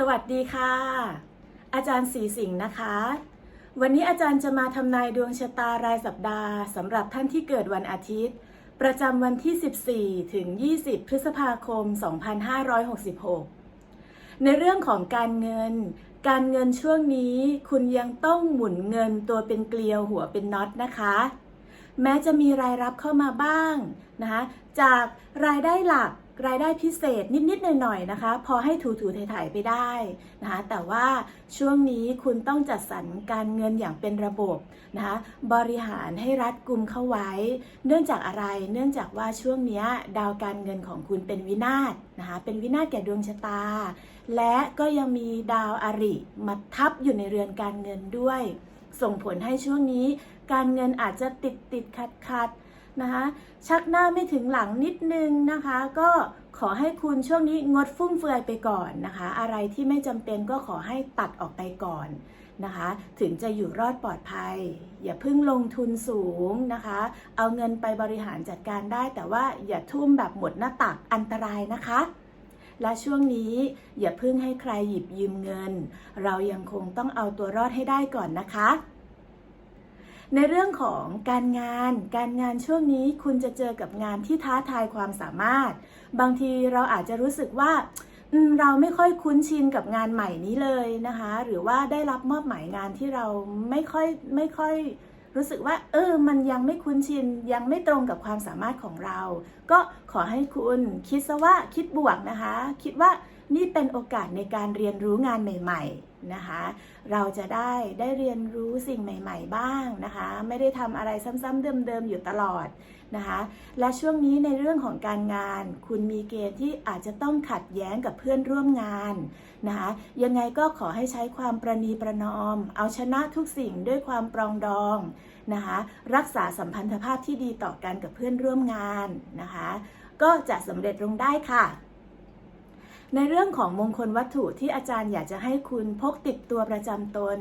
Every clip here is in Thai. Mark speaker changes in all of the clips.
Speaker 1: สวัสดีค่ะ อาจารย์สีสิงห์นะคะ วันนี้อาจารย์จะมาทำนายดวงชะตารายสัปดาห์สำหรับท่านที่เกิดวันอาทิตย์ ประจำวันที่ 14 ถึง 20 พฤษภาคม 2566 ในเรื่องของการเงิน การเงินช่วงนี้คุณยังต้องหมุนเงินตัวเป็นเกลียวหัวเป็นน็อตนะคะ แม้จะมีรายรับเข้ามาบ้างนะคะจากรายได้หลัก รายได้พิเศษนิด ๆ หน่อย ๆ นะคะ พอให้ถูๆไถ่ๆไปได้นะคะแต่ว่าช่วงนี้คุณต้องจัดสรรการเงินอย่างเป็นระบบนะคะบริหารให้รัดกุมเข้าไว้ เนื่องจากอะไรเนื่องจากว่าช่วงนี้ดาวการเงินของคุณเป็นวินาศนะคะเป็นวินาศแก่ดวงชะตา และก็ยังมีดาวอาริมาทับอยู่ในเรือนการเงินด้วย ส่งผลให้ช่วงนี้การเงินอาจจะติดติดขัดขัด นะคะ ชักหน้าไม่ถึงหลังนิดนึงนะคะ ก็ขอให้คุณช่วงนี้งดฟุ่มเฟือยไปก่อนนะคะ อะไรที่ไม่จำเป็นก็ขอให้ตัดออกไปก่อนนะคะ ถึงจะอยู่รอดปลอดภัย อย่าเพิ่งลงทุนสูงนะคะ เอาเงินไปบริหารจัดการได้ แต่ว่าอย่าทุ่มแบบหมดหน้าตักอันตรายนะคะและช่วงนี้อย่าเพิ่งให้ใครหยิบยืมเงิน เรายังคงต้องเอาตัวรอดให้ได้ก่อนนะคะ ในเรื่องของการงาน การงานช่วงนี้คุณจะเจอกับงานที่ท้าทายความสามารถ บางทีเราอาจจะรู้สึกว่าเราไม่ค่อยคุ้นชินกับงานใหม่นี้เลยนะคะ หรือว่าได้รับมอบหมายงานที่เราไม่ค่อยไม่ค่อยรู้สึกว่าเออ มันยังไม่คุ้นชิน ยังไม่ตรงกับความสามารถของเรา ก็ขอให้คุณคิดซะว่าคิดบวกนะคะ คิดว่า นี่เป็นโอกาสในการเรียนรู้งานใหม่ ๆนะคะ เราจะได้ได้เรียนรู้สิ่งใหม่ ๆ บ้างนะคะ ไม่ได้ทำอะไรซ้ำๆเดิมๆอยู่ตลอดนะคะ และช่วงนี้ในเรื่องของการงาน คุณมีเกณฑ์ที่อาจจะต้องขัดแย้งกับเพื่อนร่วมงานนะคะ ยังไงก็ขอให้ใช้ความประนีประนอม เอาชนะทุกสิ่งด้วยความปรองดองนะคะ รักษาสัมพันธภาพที่ดีต่อกันกับเพื่อนร่วมงานนะคะ ก็จะสำเร็จลงได้ค่ะ ในเรื่องของมงคลวัตถุที่อาจารย์อยากจะให้คุณพกติดตัวประจำตน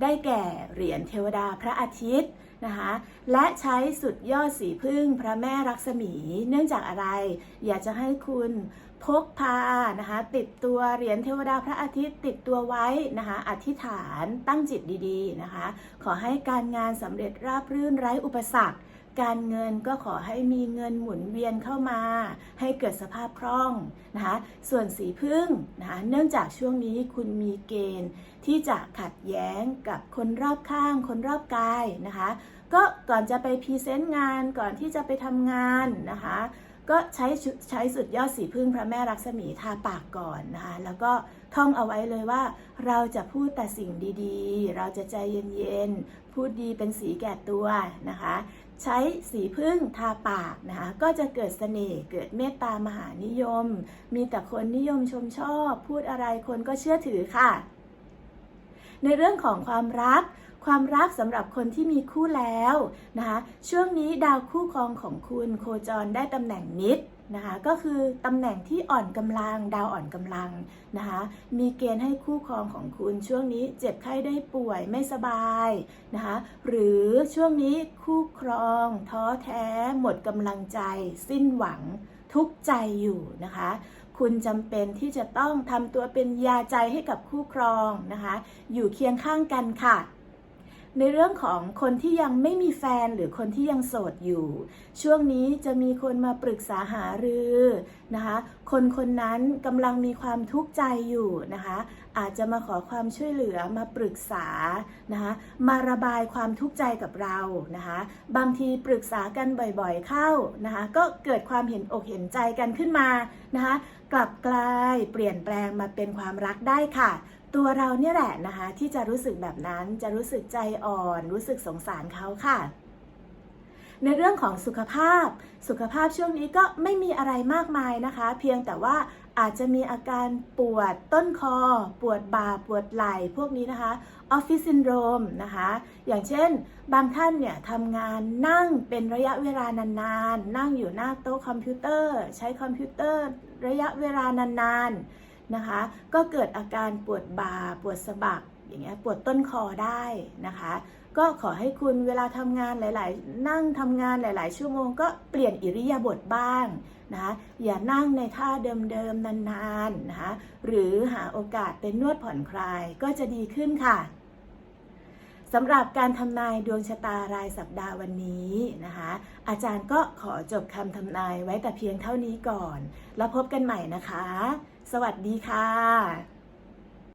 Speaker 1: ได้แก่เหรียญเทวดาพระอาทิตย์นะคะ และใช้สุดยอดสีพึ่งพระแม่รักษมี เนื่องจากอะไร อยากจะให้คุณพกพานะคะติดตัวเหรียญเทวดาพระอาทิตย์ติดตัวไว้นะคะอธิษฐานตั้งจิตดีๆนะคะ ขอให้การงานสำเร็จราบรื่นไร้อุปสรรค การเงินก็ขอให้มีเงินหมุนเวียนเข้ามา ให้เกิดสภาพคล่องนะคะส่วนสีพึ่งนะคะเนื่องจากช่วงนี้คุณมีเกณฑ์ที่จะขัดแย้งกับคนรอบข้าง คนรอบกายนะคะ ก็ก่อนจะไปพรีเซนต์งานก่อนที่จะไปทำงานนะคะก็ใช้ชุใช้สุดยอดสีพึ่งพระแม่รักษมีทาปากก่อนนะคะแล้วก็ท่องเอาไว้เลยว่า เราจะพูดแต่สิ่งดีๆ เราจะใจเย็นๆ พูดดีเป็นสีแก่ตัวนะคะ ใช้สีพึ่งทาปากนะคะ ก็จะเกิดเสน่ห์เกิดเมตตามหานิยม มีแต่คนนิยมชมชอบ พูดอะไรคนก็เชื่อถือค่ะ ในเรื่องของความรัก ความรักสำหรับคนที่มีคู่แล้วนะคะช่วงนี้ดาวคู่ครองของคุณโคจรได้ตำแหน่งนิดนะคะก็คือตำแหน่งที่อ่อนกำลัง ดาวอ่อนกำลังนะคะมีเกณฑ์ให้คู่ครองของคุณช่วงนี้เจ็บไข้ได้ป่วยไม่สบายนะคะหรือช่วงนี้คู่ครอง ท้อแท้ หมดกำลังใจ สิ้นหวังทุกใจอยู่นะคะ คุณจำเป็นที่จะต้องทำตัวเป็นยาใจให้กับคู่ครองนะคะ อยู่เคียงข้างกันค่ะ ในเรื่องของคนที่ยังไม่มีแฟนหรือคนที่ยังโสดอยู่ ช่วงนี้จะมีคนมาปรึกษาหารือนะคะ คนคนนั้นกำลังมีความทุกข์ใจอยู่นะคะ อาจจะมาขอความช่วยเหลือมาปรึกษานะคะมาระบายความทุกข์ใจกับเรานะคะ บางทีปรึกษากันบ่อยๆเข้านะคะ ก็เกิดความเห็นอกเห็นใจกันขึ้นมานะคะ กลับกลายเปลี่ยนแปลงมาเป็นความรักได้ค่ะ ตัวเราเนี่ยแหละนะคะ ที่จะรู้สึกแบบนั้นจะรู้สึกใจอ่อน รู้สึกสงสารเขาค่ะ ในเรื่องของสุขภาพ สุขภาพช่วงนี้ก็ไม่มีอะไรมากมายนะคะ เพียงแต่ว่าอาจจะมีอาการปวดต้นคอ ปวดบ่าปวดไหล่พวกนี้นะคะออฟฟิศซินโดรมนะคะ อย่างเช่น บางท่านเนี่ยทำงานนั่งเป็นระยะเวลานานๆนั่งอยู่หน้าโต๊ะคอมพิวเตอร์ ใช้คอมพิวเตอร์ ระยะเวลานานๆ นะคะ ก็เกิดอาการปวดบ่าปวดสะบักอย่างเงี้ยปวดต้นคอได้นะคะ ก็ขอให้คุณเวลาทำงานหลาย ๆ นั่งทำงานหลาย ๆ ชั่วโมงก็เปลี่ยนอิริยาบถบ้างนะคะอย่านั่งในท่าเดิม ๆ นาน ๆ นะคะ หรือหาโอกาสเป็นนวดผ่อนคลายก็จะดีขึ้นค่ะสำหรับการทำนายดวงชะตารายสัปดาห์วันนี้นะคะ อาจารย์ก็ขอจบคำทำนายไว้แต่เพียงเท่านี้ก่อน แล้วพบกันใหม่นะคะ สวัสดีค่ะ